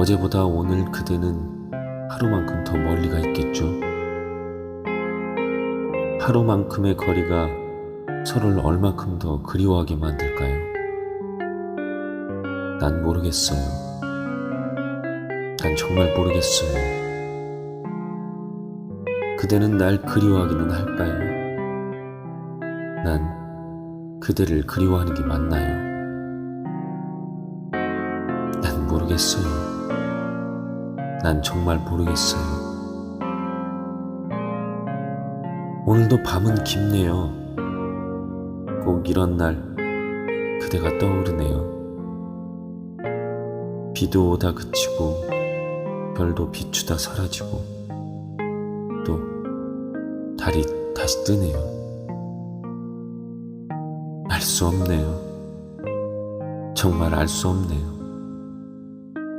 어제보다 오늘 그대는 하루만큼 더 멀리 가 있겠죠? 하루만큼의 거리가 서로를 얼마큼 더 그리워하게 만들까요? 난 모르겠어요. 난 정말 모르겠어요. 그대는 날 그리워하기는 할까요? 난 그대를 그리워하는 게 맞나요? 난 모르겠어요. 난 정말 모르겠어요. 오늘도 밤은 깊네요. 꼭 이런 날 그대가 떠오르네요. 비도 오다 그치고 별도 비추다 사라지고 또 달이 다시 뜨네요. 알 수 없네요. 정말 알 수 없네요.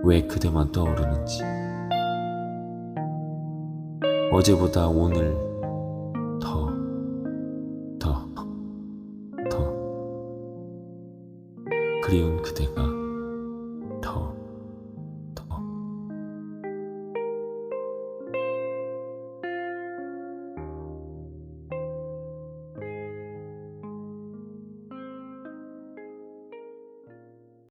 왜 그대만 떠오르는지. 어제보다 오늘 더, 더, 더. 그리운 그대가